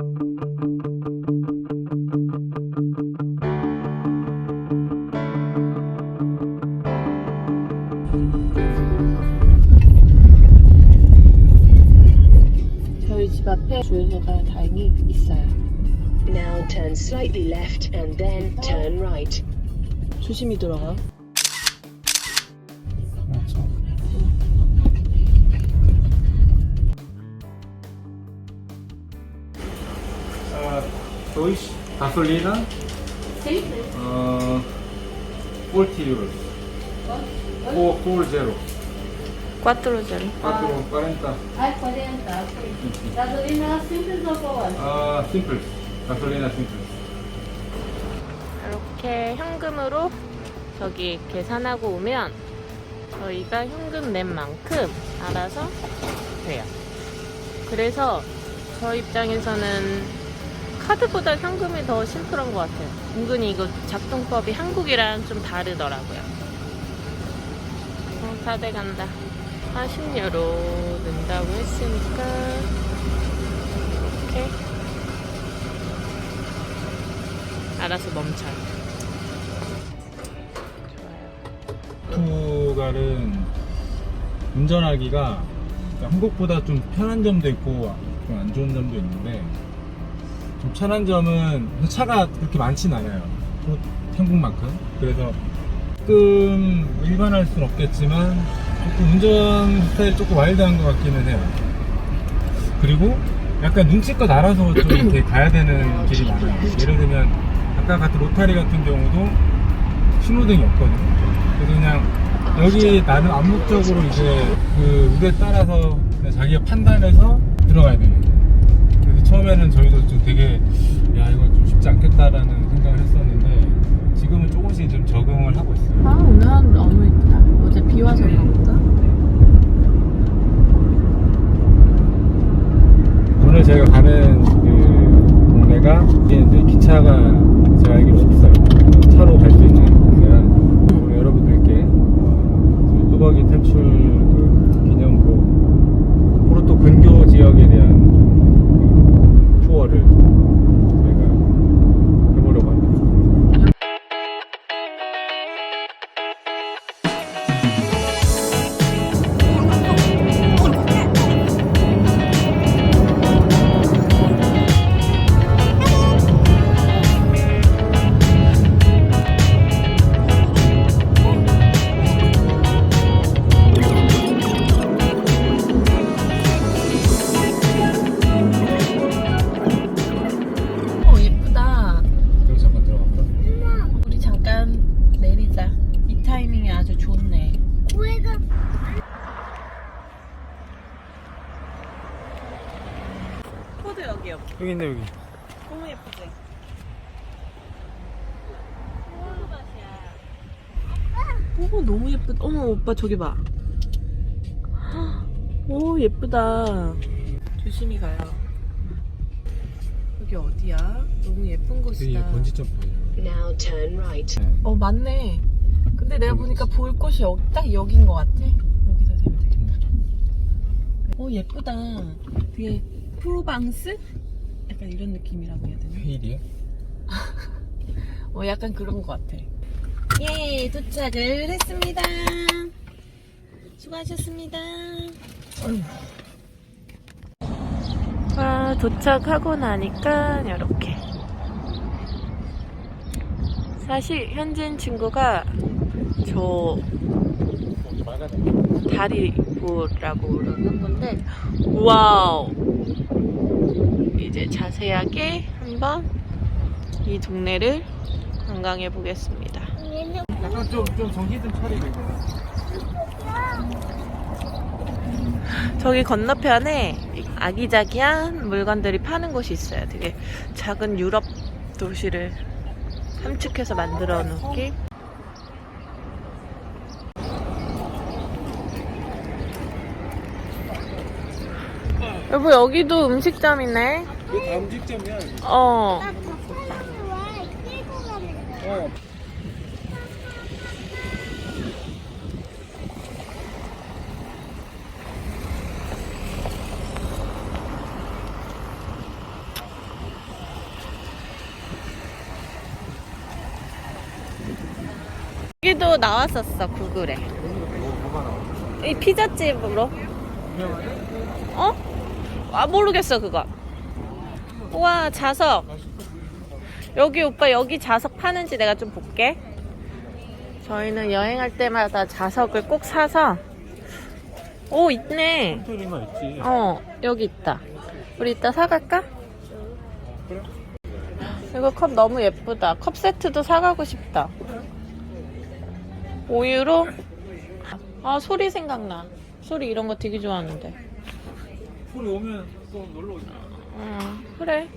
저희 집 앞에 주유소가 다행히 있어요. Now turn slightly left and then turn right. 조심히 들어가. Uh, Deutsch gasolina. Uh, 40 euros. 4, 40. 4제로. 4, 40. Ay, 40, ok. Gasolina simples o con Uh, simple. Gasolina simple. 이렇게 현금으로 저기 계산하고 오면 저희가 현금 낸 만큼 알아서 돼요. 그래서 저 입장에서는 카드보다 현금이 더 심플한 것 같아요. 은근히 이거 작동법이 한국이랑 좀 다르더라고요. 어, 다 돼간다. 40유로 낸다고 했으니까 이렇게 알아서. 좋아요. 포르투갈은 운전하기가 한국보다 좀 편한 점도 있고 좀 안 좋은 점도 있는데 좀 편한 점은 차가 그렇게 많진 않아요. 포- 한국만큼. 그래서 조금 일반할 순 없겠지만 조금 운전 스타일이 조금 와일드한 것 같기는 해요. 그리고 약간 눈치껏 알아서 좀 이렇게 가야 되는 길이 많아요. 예를 들면 아까 같은 로타리 같은 경우도 신호등이 없거든요. 그래서 그냥 여기 나는 암묵적으로 이제 그 룰에 따라서 자기가 판단해서 들어가야 되는 처음에는 저희도 좀 되게 야 이거 좀 쉽지 않겠다라는 생각을 했었는데 지금은 조금씩 좀 적응을 하고 있어요. 아 오늘 하늘 너무 예쁘다. 어제 비 와서 그런가? 오늘 저희가 가는 그 동네가 이게 이제 기차가 제가 알기로 없어요. 차로 갈 수 있는 동네라 오늘 여러분들께 어, 저희 뚜벅이 탈출 그 기념으로 포르토 근교 지역에 대한 오 너무 예쁘다. 어머 오빠 저기 봐. 오 예쁘다. 조심히 가요. 여기 어디야? 너무 예쁜 곳이다. 번지 점프. Now turn right. 네. 어 맞네. 근데 내가 보니까 볼 곳이 여- 딱 여긴 것 같아. 여기서 되면 되겠다. 어 예쁘다. 되게 프로방스? 약간 이런 느낌이라고 해야 되나? 페일이야? 어 약간 그런 것 같아. 예 도착을 했습니다. 수고하셨습니다. 와 도착하고 나니까 이렇게. 사실 현진 친구가 저 다리 보라고 그러는 건데 와우 이제 자세하게 한번 이 동네를 관광해 보겠습니다. 약간 좀, 좀 정신 좀 차리고. 저기 건너편에 아기자기한 물건들이 파는 곳이 있어요. 되게 작은 유럽 도시를 함축해서 만들어 놓기. 여보 여기도 음식점이네. 음식점이야. 어. 어. 도 나왔었어 구글에. 이 피자집으로. 어? 아 모르겠어 그거. 우와 자석. 여기 오빠 여기 자석 파는지 내가 좀 볼게. 저희는 여행할 때마다 자석을 꼭 사서. 오 있네. 어 여기 있다. 우리 이따 사갈까? 이거 컵 너무 예쁘다. 컵 세트도 사가고 싶다. 5유로? 아 소리 생각나. 소리 이런 거 되게 좋아하는데. 소리 오면 또 놀러 오자. 응, 그래.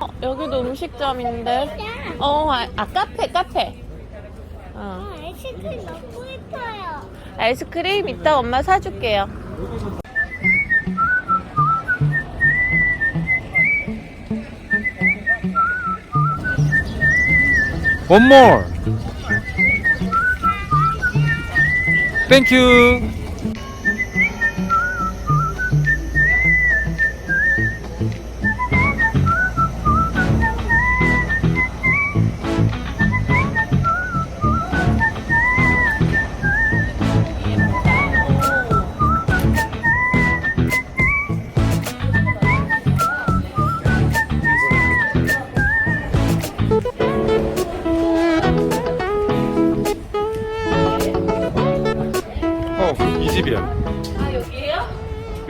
어, 여기도 음식점인데. 어, 아, 아, 카페, 카페. 어. 아이스크림 먹고 싶어요. 아이스크림 이따 엄마 사줄게요. One more. Thank you.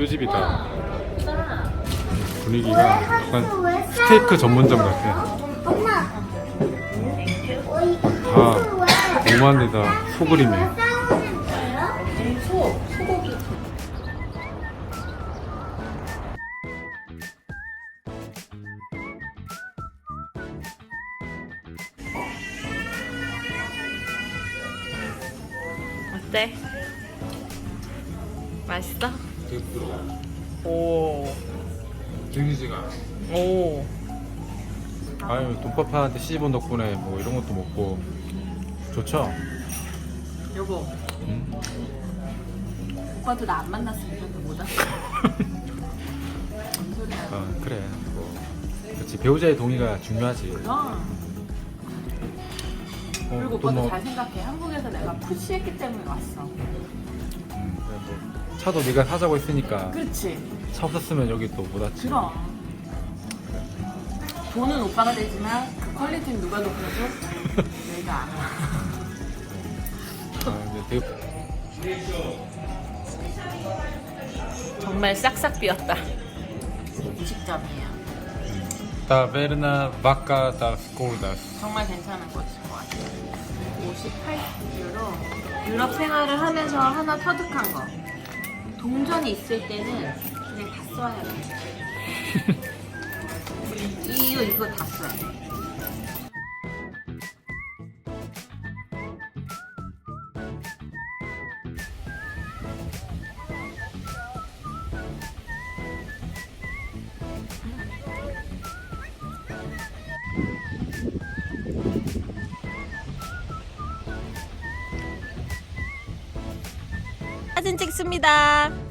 요 집이다. 예쁘다. 분위기가 약간 스테이크 전문점 같아. 엄마. 다 오만 데다 소그림이. 어때? 맛있어? 오. 들리지가. 오. 아유, 돈파파한테 시집온 덕분에 뭐 이런 것도 먹고 좋죠? 여보, 응? 오빠도 나 안 만났으면 이런데 못 왔어. 뭔 소리야. 어, 그래. 뭐. 그렇지. 배우자의 동의가 중요하지. 어. 어, 그리고 또 오빠도 뭐, 잘 생각해. 한국에서 내가 푸시했기 때문에 왔어. 차도 네가 사자고 했으니까 그렇지. 차 없었으면 여기 또 못 왔지. 그럼. 돈은 오빠가 되지만 그 퀄리티는 누가 높여줘? 내가. 아, 근데 되게 정말 싹싹 비었다. 음식점이에요. 다 베르나 바카 다 스 콜다스. 정말 괜찮은 곳일 것 같아요. 58유로 유럽 생활을 하면서 하나 터득한 거. 동전이 있을 때는 그냥 다 써야 돼. 이거 이거 다 써야 돼. 찍습니다.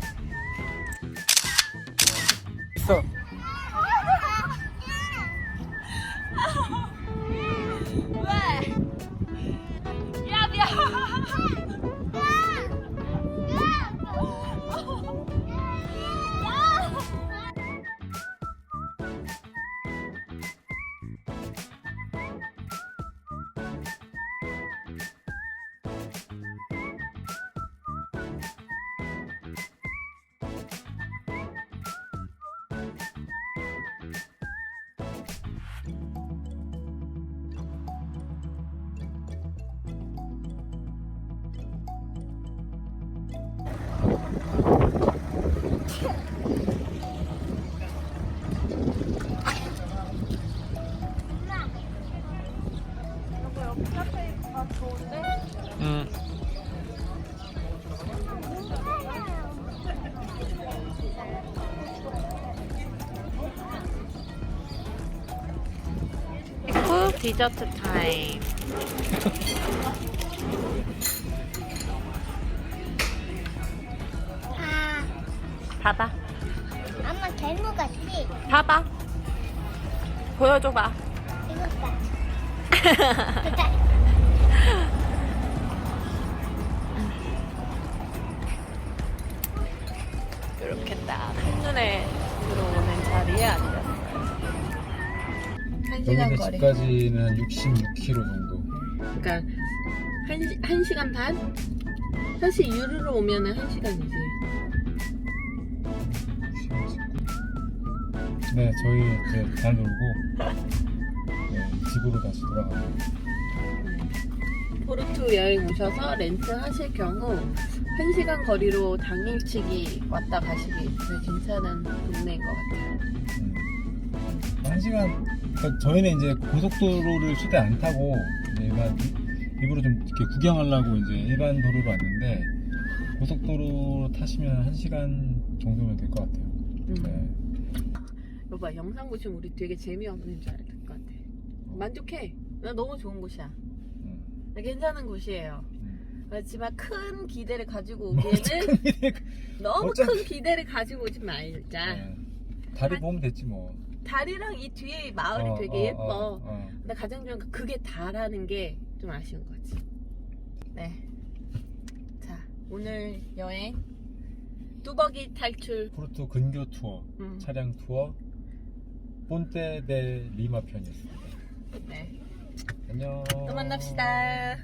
디저트 타임. 아, 봐봐. 엄마 괴물 같지? 봐봐. 보여줘봐. 이거다. 이렇게 딱 한눈에 들어오는 자리에. 한 시간 여기서 거리. 집까지는 한 66km 정도. 그러니까 한, 시, 한 시간 반? 사실 유르로 오면은 한 시간이지. 네, 저희 이제 잘 놀고 네, 집으로 다시 돌아갑니다. 포르투 여행 오셔서 렌트 하실 경우 1시간 거리로 당일치기 왔다 가시기 되게 괜찮은 동네인 것 같아요. 음. 한 시간. 그러니까 저희는 이제 고속도로를 최대 안 타고 일반 일부러 좀 이렇게 구경하려고 이제 일반 도로로 왔는데 고속도로 타시면 한 시간 정도면 될 것 같아요. 음. 네. 여봐 영상 보시면 우리 되게 재미없는 줄 알것 같아. 만족해. 나 너무 좋은 곳이야. 음. 나 괜찮은 곳이에요. 음. 그렇지만 큰 기대를 가지고 오기에는 너무 어차피- 큰 기대를 가지고 오지 말자. 네. 다리 보면 됐지 뭐. 다리랑 이 뒤에 마을이 어, 되게 어, 예뻐. 어, 어. 근데 가장 중요한 건 그게 다라는 게 좀 아쉬운 거지. 네. 자, 오늘 여행 뚜벅이 탈출. 포르투 근교 투어, 음. 차량 투어, 본테 데 리마 편이었습니다. 네. 안녕. 또 만납시다.